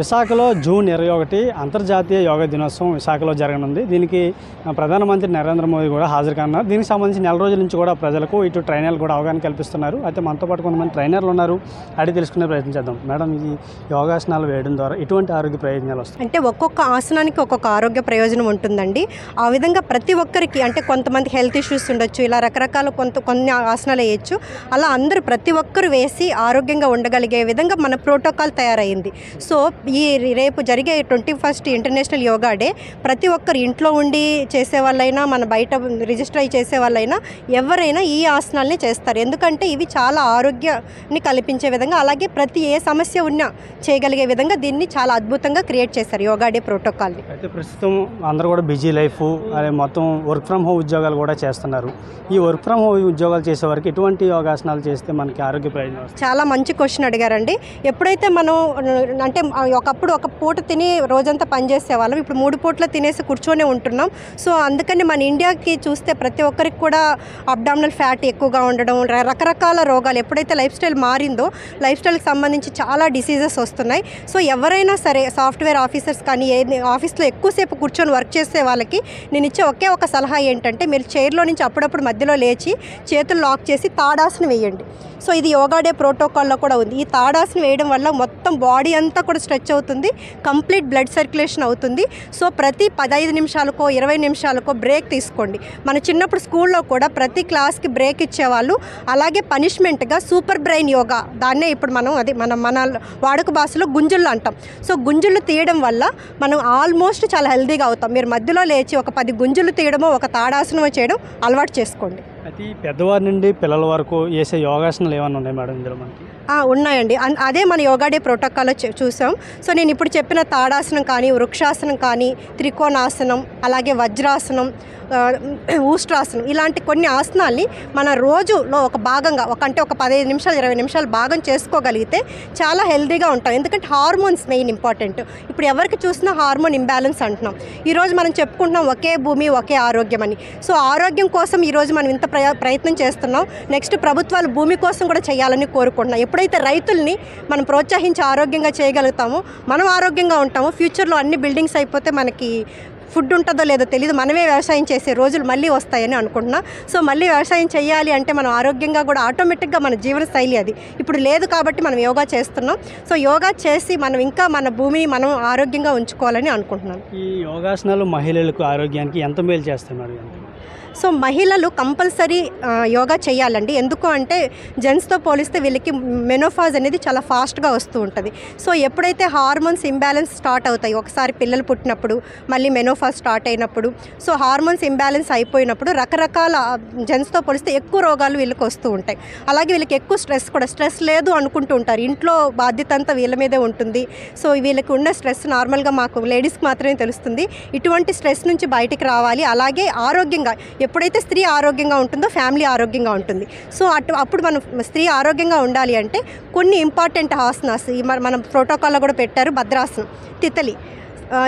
విశాఖలో జూన్ ఇరవై ఒకటి అంతర్జాతీయ యోగా దినోత్సవం విశాఖలో జరగనుంది. దీనికి ప్రధానమంత్రి నరేంద్ర మోదీ కూడా హాజరు కానున్నారు. దీనికి సంబంధించి నెల రోజుల నుంచి కూడా ప్రజలకు ఇటు ట్రైనర్లు కూడా అవగాహన కల్పిస్తున్నారు. అయితే మనతో పాటు కొంతమంది ట్రైనర్లు ఉన్నారు. అడిగి తెలుసుకునే ప్రయత్నం చేద్దాం. మేడం ఈ యోగాసనాలు వేయడం ద్వారా ఎటువంటి ఆరోగ్య ప్రయోజనాలు వస్తాయి? అంటే ఒక్కొక్క ఆసనానికి ఒక్కొక్క ఆరోగ్య ప్రయోజనం ఉంటుందండి. ఆ విధంగా ప్రతి ఒక్కరికి అంటే కొంతమంది హెల్త్ ఇష్యూస్ ఉండొచ్చు ఇలా రకరకాల కొంత కొన్ని ఆసనాలు వేయచ్చు. అలా అందరూ ప్రతి ఒక్కరు వేసి ఆరోగ్యంగా ఉండగలిగే విధంగా మన ప్రోటోకాల్ తయారైంది. సో ఈ రేపు జరిగే twenty first International Yoga Day ప్రతి ఒక్కరు ఇంట్లో ఉండి చేసే వాళ్ళైనా మన బయట రిజిస్టర్ అయ్యి చేసే వాళ్ళైనా ఎవరైనా ఈ ఆసనాల్ని చేస్తారు. ఎందుకంటే ఇవి చాలా ఆరోగ్యాన్ని కల్పించే విధంగా అలాగే ప్రతి ఏ సమస్య ఉన్నా చేయగలిగే విధంగా దీన్ని చాలా అద్భుతంగా క్రియేట్ చేశారు యోగా డే ప్రోటోకాల్ని అయితే ప్రస్తుతం అందరూ కూడా బిజీ లైఫ్ అదే మొత్తం వర్క్ ఫ్రమ్ హోమ్ ఉద్యోగాలు కూడా చేస్తున్నారు. ఈ వర్క్ ఫ్రమ్ హోమ్ ఉద్యోగాలు చేసే వారికి ఎటువంటి యోగాసనాలు చేస్తే మనకి ఆరోగ్య ప్రయోజనాలు వస్తాయి చాలా మంచి క్వశ్చన్ అడిగారండి. ఎప్పుడైతే మనం అంటే ఒకప్పుడు ఒక పూట తిని రోజంతా పనిచేసే వాళ్ళం ఇప్పుడు మూడు పూట్ల తినేసి కూర్చొని ఉంటున్నాం. సో అందుకని మన ఇండియాకి చూస్తే ప్రతి ఒక్కరికి కూడా అబ్డామినల్ ఫ్యాట్ ఎక్కువగా ఉండడం రకరకాల రోగాలు ఎప్పుడైతే లైఫ్ స్టైల్ మారిందో లైఫ్ స్టైల్కి సంబంధించి చాలా డిసీజెస్ వస్తున్నాయి. సో ఎవరైనా సరే సాఫ్ట్వేర్ ఆఫీసర్స్ కానీ ఏ ఆఫీస్లో ఎక్కువసేపు కూర్చొని వర్క్ చేసే వాళ్ళకి నేను ఇచ్చే ఒకే ఒక సలహా ఏంటంటే మీరు చైర్లో నుంచి అప్పుడప్పుడు మధ్యలో లేచి చేతులు లాక్ చేసి తాడాసన వేయండి. సో ఇది యోగా డే ప్రోటోకాల్లో కూడా ఉంది. ఈ తాడాసన వేయడం వల్ల మొత్తం బాడీ అంతా కూడా స్ట్రెచ్ అవుతుంది కంప్లీట్ బ్లడ్ సర్క్యులేషన్ అవుతుంది. సో ప్రతి పదహైదు నిమిషాలకో ఇరవై నిమిషాలకో బ్రేక్ తీసుకోండి. మన చిన్నప్పుడు స్కూల్లో కూడా ప్రతి క్లాస్కి బ్రేక్ ఇచ్చేవాళ్ళు. అలాగే పనిష్మెంట్గా సూపర్ బ్రెయిన్ యోగా దాన్నే ఇప్పుడు మనం అది మన మన వాడుక భాషలో గుంజుళ్ళు అంటాం. సో గుంజుళ్ళు తీయడం వల్ల మనం ఆల్మోస్ట్ చాలా హెల్దీగా అవుతాం. మీరు మధ్యలో లేచి ఒక పది గుంజులు తీయడమో ఒక తాడాసనమో చేయడం అలవాటు చేసుకోండి. ప్రతి పెద్దవారి నుండి పిల్లల వరకు వేసే యోగాసనాలు ఏమైనా ఉన్నాయి మేడం ఇందులో మనకి? ఉన్నాయండి. అన్- అదే మన యోగా డే ప్రోటోకాల్లో చూసాం. సో నేను ఇప్పుడు చెప్పిన తాడాసనం కానీ వృక్షాసనం కానీ త్రికోణాసనం అలాగే వజ్రాసనం ఆ, ఊష్ట్రాసనం. ఇలాంటి కొన్ని ఆసనాల్ని మన రోజులో ఒక భాగంగా ఒక అంటే ఒక పదిహేను నిమిషాలు ఇరవై నిమిషాలు భాగం చేసుకోగలిగితే చాలా హెల్దీగా ఉంటాం. ఎందుకంటే హార్మోన్స్ మెయిన్ ఇంపార్టెంట్. ఇప్పుడు ఎవరికి చూసినా హార్మోన్ ఇంబ్యాలెన్స్ అంటున్నాం. ఈరోజు మనం చెప్పుకుంటున్నాం ఒకే భూమి ఒకే ఆరోగ్యం అని. సో ఆరోగ్యం కోసం ఈరోజు మనం ఇంత ప్రయత్నం చేస్తున్నాం. నెక్స్ట్ ప్రభుత్వాలు భూమి కోసం కూడా చేయాలని కోరుకుంటున్నాం ఎప్పుడైతే రైతుల్ని మనం ప్రోత్సహించి ఆరోగ్యంగా చేయగలుగుతామో మనం ఆరోగ్యంగా ఉంటాము ఫ్యూచర్లో అన్ని బిల్డింగ్స్ అయిపోతే మనకి ఫుడ్ ఉంటుందో లేదో తెలియదు మనమే వ్యవసాయం చేసే రోజులు మళ్ళీ వస్తాయని అనుకుంటున్నాం. సో మళ్ళీ వ్యవసాయం చేయాలి అంటే మనం ఆరోగ్యంగా కూడా ఆటోమేటిక్గా మన జీవన శైలి అది. ఇప్పుడు లేదు కాబట్టి మనం యోగా చేస్తున్నాం. సో యోగా చేసి మనం ఇంకా మన భూమిని మనం ఆరోగ్యంగా ఉంచుకోవాలని అనుకుంటున్నాం ఈ యోగాసనాలు మహిళలకు ఆరోగ్యానికి ఎంత మేలు చేస్తున్నారు? సో మహిళలు కంపల్సరీ యోగా చేయాలండి. ఎందుకు అంటే జెంట్స్తో పోలిస్తే వీళ్ళకి మెనోఫాజ్ అనేది చాలా ఫాస్ట్గా వస్తూ ఉంటుంది. సో ఎప్పుడైతే హార్మోన్స్ ఇంబ్యాలెన్స్ స్టార్ట్ అవుతాయి ఒకసారి పిల్లలు పుట్టినప్పుడు మళ్ళీ మెనోఫాజ్ స్టార్ట్ అయినప్పుడు సో హార్మోన్స్ ఇంబ్యాలెన్స్ అయిపోయినప్పుడు రకరకాల జెంట్స్తో పోలిస్తే ఎక్కువ రోగాలు వీళ్ళకి వస్తూ ఉంటాయి. అలాగే వీళ్ళకి ఎక్కువ స్ట్రెస్ కూడా స్ట్రెస్ లేదు అనుకుంటూ ఉంటారు. ఇంట్లో బాధ్యత అంతా వీళ్ళ మీదే ఉంటుంది. సో వీళ్ళకి ఉన్న స్ట్రెస్ నార్మల్గా మాకు లేడీస్కి మాత్రమే తెలుస్తుంది. ఇటువంటి స్ట్రెస్ నుంచి బయటికి రావాలి. అలాగే ఆరోగ్యంగా ఎప్పుడైతే స్త్రీ ఆరోగ్యంగా ఉంటుందో ఫ్యామిలీ ఆరోగ్యంగా ఉంటుంది. సో అటు అప్పుడు మనం స్త్రీ ఆరోగ్యంగా ఉండాలి అంటే కొన్ని ఇంపార్టెంట్ ఆసనాస్ ఈ మన- మనం ప్రోటోకాల్లో కూడా పెట్టారు భద్రాసనం తితలి.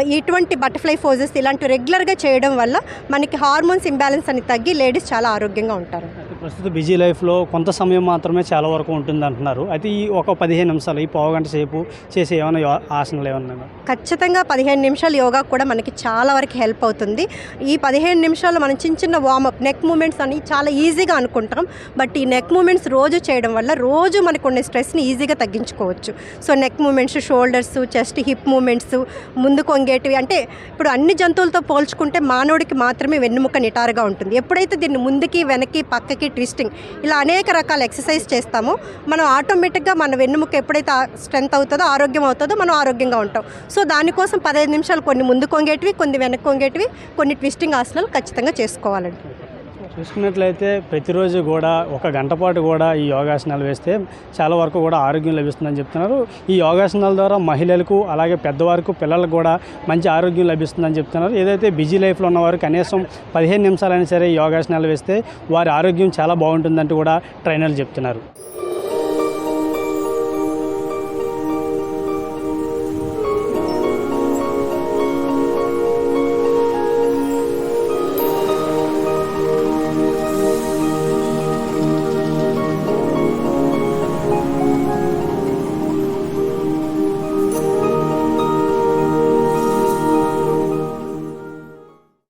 ఇటువంటి బటర్ఫ్లై ఫోజెస్ ఇలాంటి రెగ్యులర్గా చేయడం వల్ల మనకి హార్మోన్స్ ఇంబ్యాలెన్స్ అని తగ్గి లేడీస్ చాలా ఆరోగ్యంగా ఉంటారు. ప్రస్తుత బిజీ లైఫ్లో కొంత సమయం మాత్రమే చాలా వరకు ఉంటుంది అంటున్నారు. అయితే ఈ ఒక పదిహేను నిమిషాలు ఈ పావుగంట సేపు చేసే ఏమైనా యో- ఆసనాలు ఏమన్నా ఖచ్చితంగా పదిహేను నిమిషాలు యోగా కూడా మనకి చాలా వరకు హెల్ప్ అవుతుంది. ఈ పదిహేను నిమిషాలు మనం చిన్న చిన్న వార్మప్ నెక్ మూమెంట్స్ అని చాలా ఈజీగా అనుకుంటాం. బట్ ఈ నెక్ మూమెంట్స్ రోజు చేయడం వల్ల రోజు మనకు ఉండే స్ట్రెస్ని ఈజీగా తగ్గించుకోవచ్చు. So neck movements shoulders chest hip movements ముందు కొంగేటివి అంటే ఇప్పుడు అన్ని జంతువులతో పోల్చుకుంటే మానవుడికి మాత్రమే వెన్నుముక నిటారుగా ఉంటుంది. ఎప్పుడైతే దీన్ని ముందుకి వెనక్కి పక్కకి ట్విస్టింగ్. ఇలా అనేక రకాల ఎక్సర్సైజ్ చేస్తాము. మనం ఆటోమేటిక్గా మన వెన్నుముక ఎప్పుడైతే స్ట్రెంత్ అవుతుందో ఆరోగ్యం అవుతుందో మనం ఆరోగ్యంగా ఉంటాం. సో దానికోసం పదహైదు నిమిషాలు కొన్ని ముందు కొంగేటివి కొన్ని వెనక్కి కొంగేటివి కొన్ని ట్విస్టింగ్ ఆసనాలు ఖచ్చితంగా చేసుకోవాలండి. చూసుకున్నట్లయితే ప్రతిరోజు కూడా ఒక గంట పాటు కూడా ఈ యోగాసనాలు వేస్తే చాలా వరకు కూడా ఆరోగ్యం లభిస్తుందని చెప్తున్నారు. ఈ యోగాసనాల ద్వారా మహిళలకు అలాగే పెద్దవారికి పిల్లలకు కూడా మంచి ఆరోగ్యం లభిస్తుందని చెప్తున్నారు. ఏదైతే బిజీ లైఫ్లో ఉన్నవారు కనీసం పదిహేను నిమిషాలైనా సరే యోగాసనాలు వేస్తే వారి ఆరోగ్యం చాలా బాగుంటుందంటూ కూడా ట్రైనర్లు చెప్తున్నారు.